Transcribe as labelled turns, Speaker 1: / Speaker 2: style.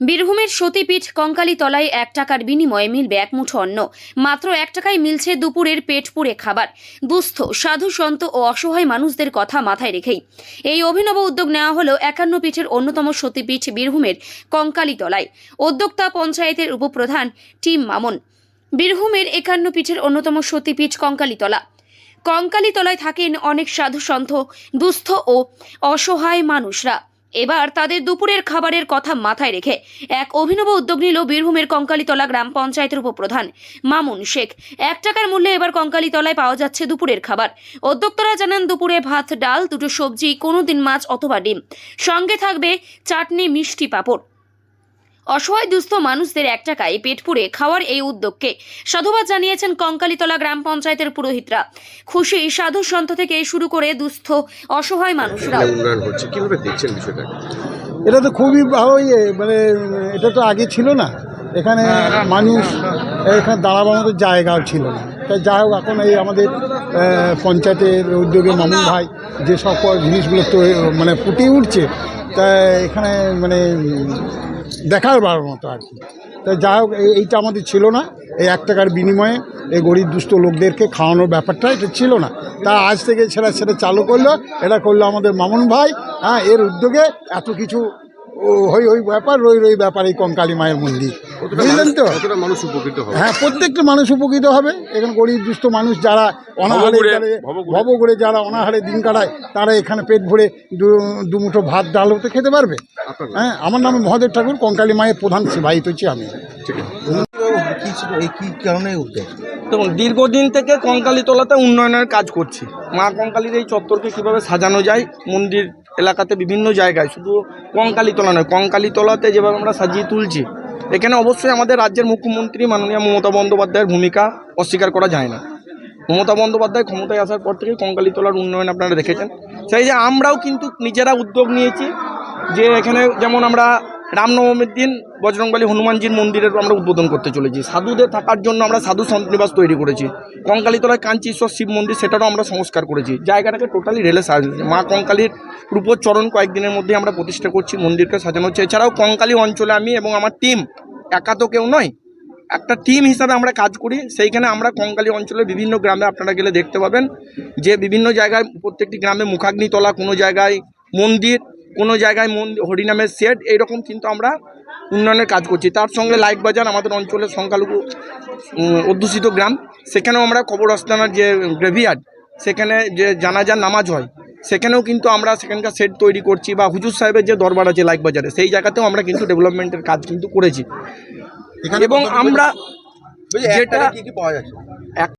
Speaker 1: বীরভূমের সতীপীঠ কঙ্কালী তলায় এক টাকার বিনিময়ে মিলবে এক মুঠো অন্ন। মাত্র এক টাকায় মিলছে দুপুরের পেট পুড়ে খাবার। দুস্থ, সাধু সন্ত ও অসহায় মানুষদের কথা মাথায় রেখেই। এই অভিনব উদ্যোগ নেওয়া হলো একান্ন পীঠের অন্যতম সতীপীঠ বীরভূমের কঙ্কালী তলায় উদ্যোক্তা পঞ্চায়েতের উপপ্রধান টিম মামন। বীরভূমের একান্ন পীঠের অন্যতম সতীপীঠ কঙ্কালীতলা। কঙ্কালীতলায় থাকেন অনেক সাধু সন্ত, দুস্থ ও অসহায় মানুষরা। এবার তাদের দুপুরের খাবারের কথা মাথায় রেখে এক অভিনব উদ্যোগ নিল বীরভূমের কঙ্কালীতলা গ্রাম পঞ্চায়েতের উপপ্রধান মামুন শেখ। এক টাকার মূল্যে এবার কঙ্কালীতলায় পাওয়া যাচ্ছে দুপুরের খাবার। উদ্যোক্তারা জানান, দুপুরে ভাত, ডাল, দুটো সবজি, কোনো দিন মাছ অথবা ডিম। সঙ্গে থাকবে চাটনি, মিষ্টি পাঁপড়। অসহায় দুস্থ মানুষদের এক টাকায় পেট পুড়ে খাওয়ার এই উদ্যোগকে সাধুবাদ জানিয়েছেন কঙ্কালীতলা গ্রাম পঞ্চায়েতের পুরোহিতরা। খুশি সাধু সন্ত থেকে শুরু করে দুস্থ অসহায় মানুষরা।
Speaker 2: উন্নয়ন হচ্ছে? কীভাবে দেখছেন বিষয়টা?
Speaker 3: এটা তো খুবই ভালো ইয়ে মানে এটা তো আগে ছিল না। এখানে মানুষ এখানে দাঁড়াবার মতো জায়গাও ছিল না। তাই যাই হোক এখন এই আমাদের পঞ্চায়েতের উদ্যোগে মামুন ভাই যে সকল জিনিসগুলো তো মানে ফুটে উঠছে তা এখানে মানে দেখার বার মতো আর কি। তাই যাই হোক এইটা আমাদের ছিল না। এই এক টাকার বিনিময়ে এই গরিব দুস্থ লোকদেরকে খাওয়ানোর ব্যাপারটা এটা ছিল না। তা আজ থেকে সেটা সেটা চালু করল। এটা করল আমাদের মামুন ভাই। হ্যাঁ এর উদ্যোগে এত কিছু ও হই ওই ব্যাপার রই রই ব্যাপার এই কঙ্কালী মায়ের মন্দির। বুঝলেন তো?
Speaker 2: মানুষ উপকৃত হবে?
Speaker 3: হ্যাঁ প্রত্যেকটা মানুষ উপকৃত হবে। এখানে গরিব দুস্থ মানুষ যারা অনাহারে
Speaker 2: ভবঘুরে-
Speaker 3: যারা- অনাহারে দিন কাটায় তারা এখানে পেট ভরে দু- দুমুঠো ভাত ডাল হতে খেতে পারবে? হ্যাঁ আমার নাম মহাদেব ঠাকুর কঙ্কালী মায়ের প্রধান সেবাহিত হচ্ছি আমি।
Speaker 2: ঠিক আছে।
Speaker 4: কি ছিল এই কি কারণে উদ্যোগ?
Speaker 5: দেখুন দীর্ঘদিন থেকে কঙ্কালী কঙ্কালীতলাতে উন্নয়নের কাজ করছি। মা কঙ্কালীর এই চত্বরকে কীভাবে সাজানো যায় মন্দির এলাকাতে বিভিন্ন জায়গায়, শুধু কঙ্কালীতলা নয়, কঙ্কালীতলাতে যেভাবে আমরা সাজিয়ে তুলছি, এখানে অবশ্যই আমাদের রাজ্যের মুখ্যমন্ত্রী মাননীয় মমতা বন্দ্যোপাধ্যায়ের ভূমিকা অস্বীকার করা যায় না। মমতা বন্দ্যোপাধ্যায় ক্ষমতায় আসার পর থেকে কঙ্কালীতলার উন্নয়ন আপনারা দেখেছেন। সেই যে আমরাও কিন্তু নিজেরা উদ্যোগ নিয়েছি যে এখানে যেমন আমরা রামনবমীর দিন বজরংবলী হনুমানজির মন্দিরের আমরা উদ্বোধন করতে চলেছি। সাধুদের থাকার জন্য আমরা সাধু সন্নিবাস তৈরি করেছি। কঙ্কালীতলায় কাঞ্চীশ্বর শিব মন্দির, সেটারও আমরা সংস্কার করেছি। জায়গাটাকে টোটালি রেলে সাজিয়েছি মা কঙ্কালীর রূপোর চরণ কয়েকদিনের মধ্যে আমরা প্রতিষ্ঠা করছি, মন্দিরকে সাজানো হচ্ছে। এছাড়াও কঙ্কালী অঞ্চলে আমি এবং আমার টিম একা তো কেউ নয়, একটা টিম হিসাবে আমরা কাজ করি। সেইখানে আমরা কঙ্কালী অঞ্চলের বিভিন্ন গ্রামে আপনারা গেলে দেখতে পাবেন যে বিভিন্ন জায়গায় প্রত্যেকটি গ্রামে মুখাগ্নিতলা কোনো জায়গায় মন্দির কোনো জায়গায় মন হরিনামের সেট এইরকম কিন্তু আমরা উন্নয়নের কাজ করছি। তার সঙ্গে লাইট বাজার আমাদের অঞ্চলের সংখ্যালঘু অধ্যুষিত গ্রাম সেখানেও আমরা কবরস্থানের যে গ্রেভিয়ার্ড সেখানে যে জানাজার নামাজ হয় সেখানেও কিন্তু আমরা সেখানকার সেট তৈরি করছি বা হুজুর সাহেবের যে দরবার আছে লাইট বাজারে সেই জায়গাতেও আমরা কিন্তু ডেভেলপমেন্টের কাজ কিন্তু করেছি। এবং আমরা যেটা
Speaker 4: পাওয়া যাচ্ছে?